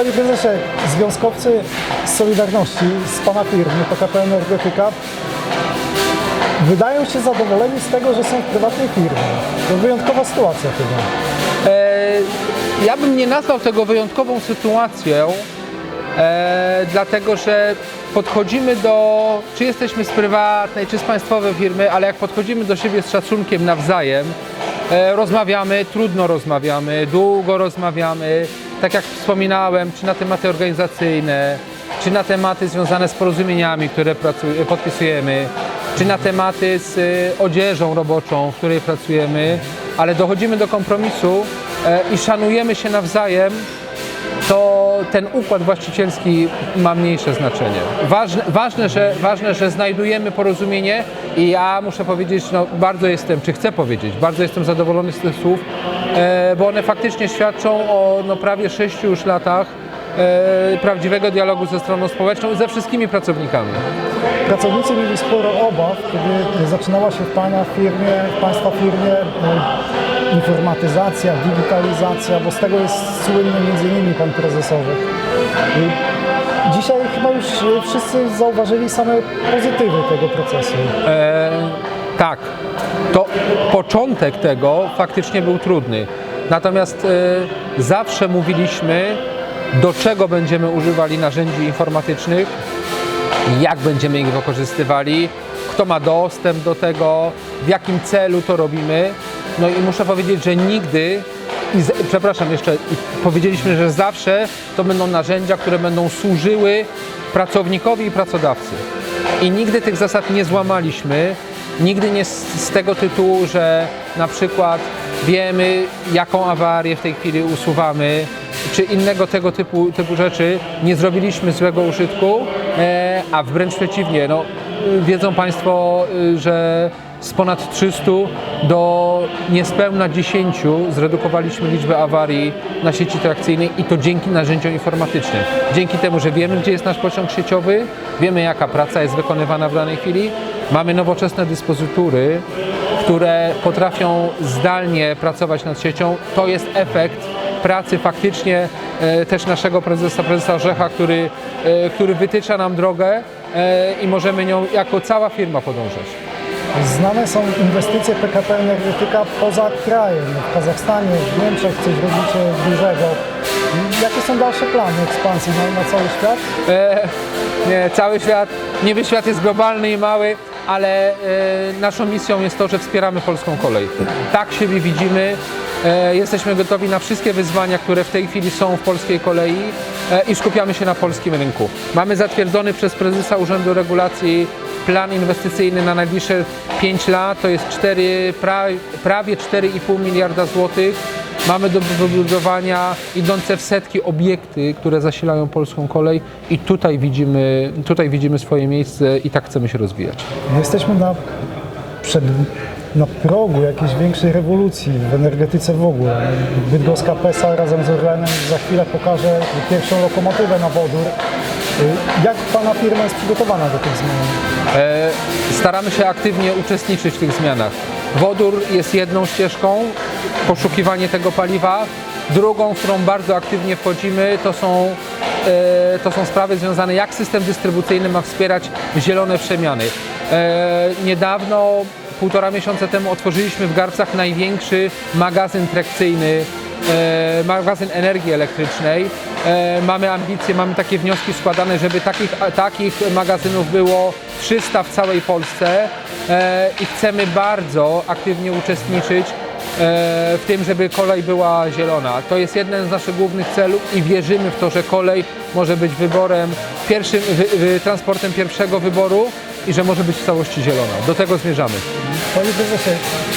Panie prezesie, związkowcy z Solidarności, z pana firmy PKP Energetyka wydają się zadowoleni z tego, że są w prywatnej firmie. To wyjątkowa sytuacja chyba. E, ja bym nie nazwał tego wyjątkową sytuacją, e, dlatego że podchodzimy do, czy jesteśmy z prywatnej, czy z państwowej firmy, ale jak podchodzimy do siebie z szacunkiem nawzajem, e, rozmawiamy, trudno rozmawiamy, długo rozmawiamy, tak jak wspominałem, czy na tematy organizacyjne, czy na tematy związane z porozumieniami, które podpisujemy, czy na tematy z y, odzieżą roboczą, w której pracujemy, ale dochodzimy do kompromisu e, i szanujemy się nawzajem, to ten układ właścicielski ma mniejsze znaczenie. Ważne, ważne, że, ważne, że znajdujemy porozumienie i ja muszę powiedzieć, no bardzo jestem, czy chcę powiedzieć, bardzo jestem zadowolony z tych słów, bo one faktycznie świadczą o no, prawie sześciu już latach e, prawdziwego dialogu ze stroną społeczną i ze wszystkimi pracownikami. Pracownicy mieli sporo obaw, kiedy zaczynała się w Pana firmie, w Państwa firmie e, informatyzacja, digitalizacja, bo z tego jest słynny między innymi Pan prezesowy. I Dzisiaj chyba już e, wszyscy zauważyli same pozytywy tego procesu. E, tak, to początek tego faktycznie był trudny. Natomiast e, zawsze mówiliśmy, do czego będziemy używali narzędzi informatycznych, jak będziemy ich wykorzystywali, kto ma dostęp do tego, w jakim celu to robimy. No i muszę powiedzieć, że nigdy, i z, przepraszam jeszcze, powiedzieliśmy, że zawsze to będą narzędzia, które będą służyły pracownikowi i pracodawcy. I nigdy tych zasad nie złamaliśmy, nigdy nie z, z tego tytułu, że na przykład wiemy, jaką awarię w tej chwili usuwamy, czy innego tego typu, typu rzeczy, nie zrobiliśmy złego użytku, e, a wręcz przeciwnie, no, wiedzą Państwo, y, że z ponad 300 do niespełna 10 zredukowaliśmy liczbę awarii na sieci trakcyjnej i to dzięki narzędziom informatycznym. Dzięki temu, że wiemy, gdzie jest nasz pociąg sieciowy, wiemy, jaka praca jest wykonywana w danej chwili, mamy nowoczesne dyspozytury, które potrafią zdalnie pracować nad siecią. To jest efekt pracy faktycznie e, też naszego prezesa, prezesa Orzecha, który, e, który wytycza nam drogę e, i możemy nią jako cała firma podążać. Znane są inwestycje PKP Energetyka poza krajem. W Kazachstanie, w Niemczech coś robicie dużego. Jakie są dalsze plany ekspansji na, na cały świat? E, nie, cały świat, niby świat jest globalny i mały, ale e, naszą misją jest to, że wspieramy polską kolej. Tak siebie widzimy. E, jesteśmy gotowi na wszystkie wyzwania, które w tej chwili są w polskiej kolei e, i skupiamy się na polskim rynku. Mamy zatwierdzony przez prezesa Urzędu Regulacji plan inwestycyjny na najbliższe 5 lat, to jest 4, pra, prawie 4,5 miliarda złotych. Mamy do wybudowania idące w setki obiekty, które zasilają polską kolej i tutaj widzimy, tutaj widzimy swoje miejsce i tak chcemy się rozwijać. Jesteśmy na, przed, na progu jakiejś większej rewolucji w energetyce w ogóle. Bydgoska PESA razem z Orlenem za chwilę pokaże pierwszą lokomotywę na wodór. Jak Pana firma jest przygotowana do tych zmian? E, staramy się aktywnie uczestniczyć w tych zmianach. Wodór jest jedną ścieżką, poszukiwanie tego paliwa. Drugą, w którą bardzo aktywnie wchodzimy, to są, e, to są sprawy związane, jak system dystrybucyjny ma wspierać zielone przemiany. E, niedawno, półtora miesiąca temu, otworzyliśmy w Garcach największy magazyn trakcyjny e, magazyn energii elektrycznej. E, mamy ambicje, mamy takie wnioski składane, żeby takich, takich magazynów było 300 w całej Polsce e, i chcemy bardzo aktywnie uczestniczyć e, w tym, żeby kolej była zielona. To jest jeden z naszych głównych celów i wierzymy w to, że kolej może być wyborem, pierwszym, transportem pierwszego wyboru i że może być w całości zielona. Do tego zmierzamy. Panie prezesie,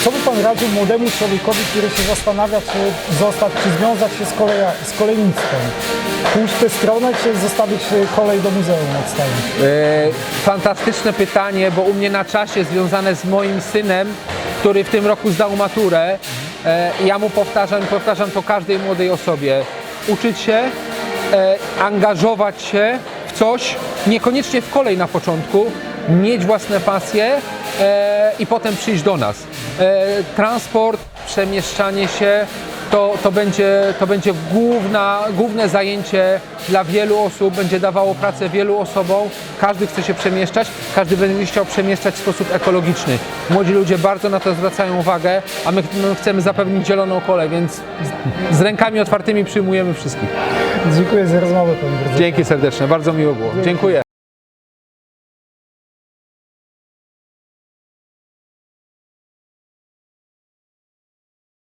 co by Pan radził młodemu człowiekowi, który się zastanawia, czy zostać, czy związać się z, koleja, z kolejnictwem? Pójść tę stronę, czy zostawić kolej do muzeum odstawić? E, Fantastyczne pytanie, bo u mnie na czasie związane z moim synem, który w tym roku zdał maturę. E, Ja mu powtarzam, powtarzam to każdej młodej osobie. Uczyć się, e, angażować się w coś, niekoniecznie w kolej na początku, mieć własne pasje e, i potem przyjść do nas. E, Transport, przemieszczanie się to, to, będzie, to będzie główna, główne zajęcie dla wielu osób, będzie dawało pracę wielu osobom. Każdy chce się przemieszczać, każdy będzie chciał przemieszczać w sposób ekologiczny. Młodzi ludzie bardzo na to zwracają uwagę, a my, my chcemy zapewnić zieloną kolę, więc z, z rękami otwartymi przyjmujemy wszystkich. Dziękuję za rozmowę, panie. Dzięki serdeczne, bardzo miło było. Dziękuję.